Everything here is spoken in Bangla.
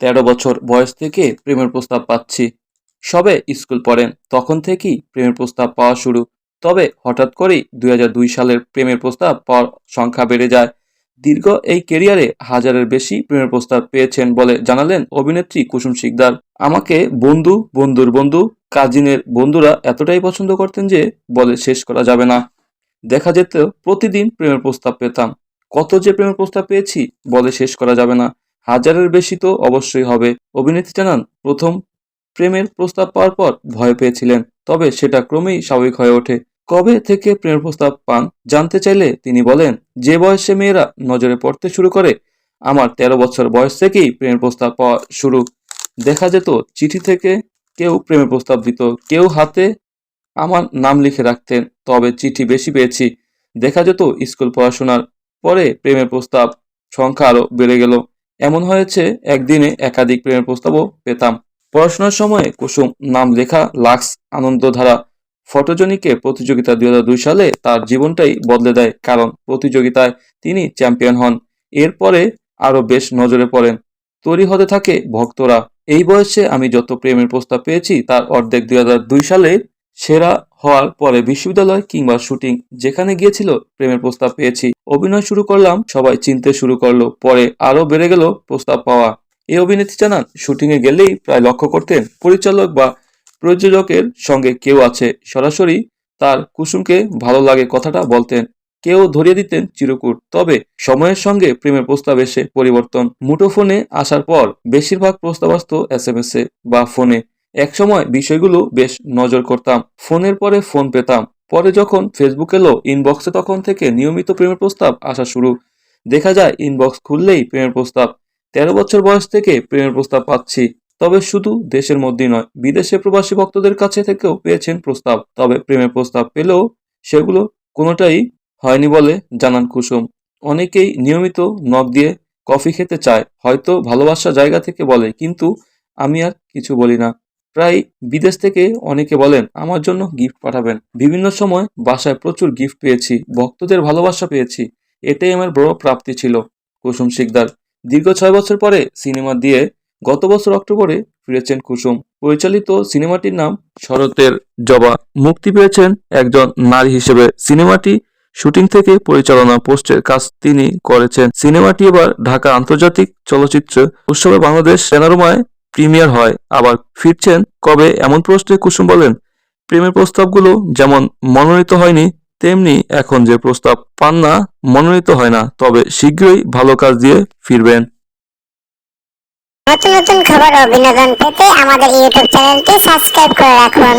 তেরো বছর বয়স থেকে প্রেমের প্রস্তাব পাচ্ছি। সবে স্কুল পড়েন, তখন থেকেই প্রেমের প্রস্তাব পাওয়া শুরু। তবে হঠাৎ করেই দুই হাজার দুই সালের প্রেমের প্রস্তাব পাওয়ার সংখ্যা বেড়ে যায়। দীর্ঘ এই কেরিয়ারে হাজারের বেশি প্রেমের প্রস্তাব পেয়েছেন বলে জানালেন অভিনেত্রী কুসুম শিকদার। আমাকে বন্ধু, বন্ধুর বন্ধু, কাজিনের বন্ধুরা এতটাই পছন্দ করতেন যে বলে শেষ করা যাবে না। দেখা যেত প্রতিদিন প্রেমের প্রস্তাব পেতাম। কত যে প্রেমের প্রস্তাব পেয়েছি বলে শেষ করা যাবে না। হাজারের বেশি তো অবশ্যই হবে। অভিনেত্রী জানান, প্রথম প্রেমের প্রস্তাব পাওয়ার পর ভয় পেয়েছিলেন, তবে সেটা ক্রমেই স্বাভাবিক হয়ে ওঠে। কবে থেকে প্রেমের প্রস্তাব পান জানতে চাইলে তিনি বলেন, যে বয়সে মেয়েরা নজরে পড়তে শুরু করে, আমার তেরো বছর বয়স থেকেই প্রেমের প্রস্তাব পাওয়া শুরু। দেখা যেত চিঠি থেকে কেউ প্রেমের প্রস্তাব দিত, কেউ হাতে আমার নাম লিখে রাখতেন, তবে চিঠি বেশি পেয়েছি। দেখা যেত স্কুল পড়াশোনার পরে প্রেমের প্রস্তাব সংখ্যা আরও বেড়ে গেল। এমন হয়েছে, একদিনে একাধিক প্রেমের প্রস্তাবও পেতাম। পড়াশোনার সময়ে কুসুম নাম লেখা লাক্স আনন্দধারা ফটোজনিকে প্রতিযোগিতা দুই হাজার দুই সালে তার জীবনটাই বদলে দেয়, কারণ প্রতিযোগিতায় তিনি চ্যাম্পিয়ন হন। এরপরে আরও বেশ নজরে পড়েন। তৈরি হতে থাকে ভক্তরা। এই বয়সে আমি যত প্রেমের প্রস্তাব পেয়েছি, তার অর্ধেক দুই হাজার দুই সালে সেরা হওয়ার পরে বিশ্ববিদ্যালয় কিংবা শুটিং যেখানে গিয়েছিল, প্রেমের প্রস্তাব পেয়েছি। অভিনয় শুরু করলাম, সবাই চিনতে শুরু করল। পরে আরও বেড়ে গেল প্রস্তাব পাওয়া। এই অভিনেত্রী জানান, শুটিংয়ে গেলেই প্রায় লক্ষ্য করতেন, পরিচালক বা প্রযোজকের সঙ্গে কেউ আছে। সরাসরি তার কুসুমকে ভালো লাগে কথাটা বলতেন। কেউ ধরিয়ে দিতেন চিরকুট। তবে সময়ের সঙ্গে প্রেমের প্রস্তাব এসে পরিবর্তন। মুঠোফোনে আসার পর বেশিরভাগ প্রস্তাব আসতো এস এম এস এ বা ফোনে। একসময় বিষয়গুলো বেশ নজর করতাম। ফোনের পরে ফোন পেতাম। পরে যখন ফেসবুক এলো ইনবক্সে তখন থেকে নিয়মিত প্রেমের প্রস্তাব আসা শুরু। দেখা যায় ইনবক্স খুললেই প্রেমের প্রস্তাব। তেরো বছর বয়স থেকে প্রেমের প্রস্তাব পাচ্ছি। তবে শুধু দেশের মধ্যেই নয়, বিদেশে প্রবাসী ভক্তদের কাছে থেকেও পেয়েছেন প্রস্তাব। তবে প্রেমের প্রস্তাব পেলেও সেগুলো কোনোটাই হয়নি বলে জানান কুসুম। অনেকেই নিয়মিত নখ দিয়ে কফি খেতে চায়, হয়তো ভালোবাসা জায়গা থেকে বলে, কিন্তু আমি আর কিছু বলি না। প্রায় বিদেশ থেকে অনেকে বলেন, আমার জন্য গিফট পাঠাবেন। বিভিন্ন সময় বাসায় প্রচুর গিফট পেয়েছি, ভক্তদের ভালোবাসা পেয়েছি, এটাই আমার বড় প্রাপ্তি ছিল। কুসুম শিকদার, দীর্ঘ ছয় বছর পরে সিনেমা দিয়ে গত বছর অক্টোবরে ফিরেছেন কুসুম। পরিচালিত সিনেমাটির নাম শরতের জবা। মুক্তি পেয়েছেন একজন নারী হিসেবে। সিনেমাটি শুটিং থেকে পরিচালনা পোস্টের কাজ তিনি করেছেন। সিনেমাটি এবার ঢাকা আন্তর্জাতিক চলচ্চিত্র উৎসবে বাংলাদেশ, সেনারুমায় প্রিমিয়ার হয়। আবার ফিরছেন কবে? এমন প্রশ্নে কুসুম বলেন প্রেমের প্রস্তাবগুলো যেমন মনোনীত হয়নি, তেমনি এখন যে প্রস্তাব পান না, মনোনীত হয় না। তবে শীঘ্রই ভালো কাজ দিয়ে ফিরবেন। নতুন নতুন খবর ও বিনোদন পেতে আমাদের ইউটিউব চ্যানেলটি সাবস্ক্রাইব করে রাখুন।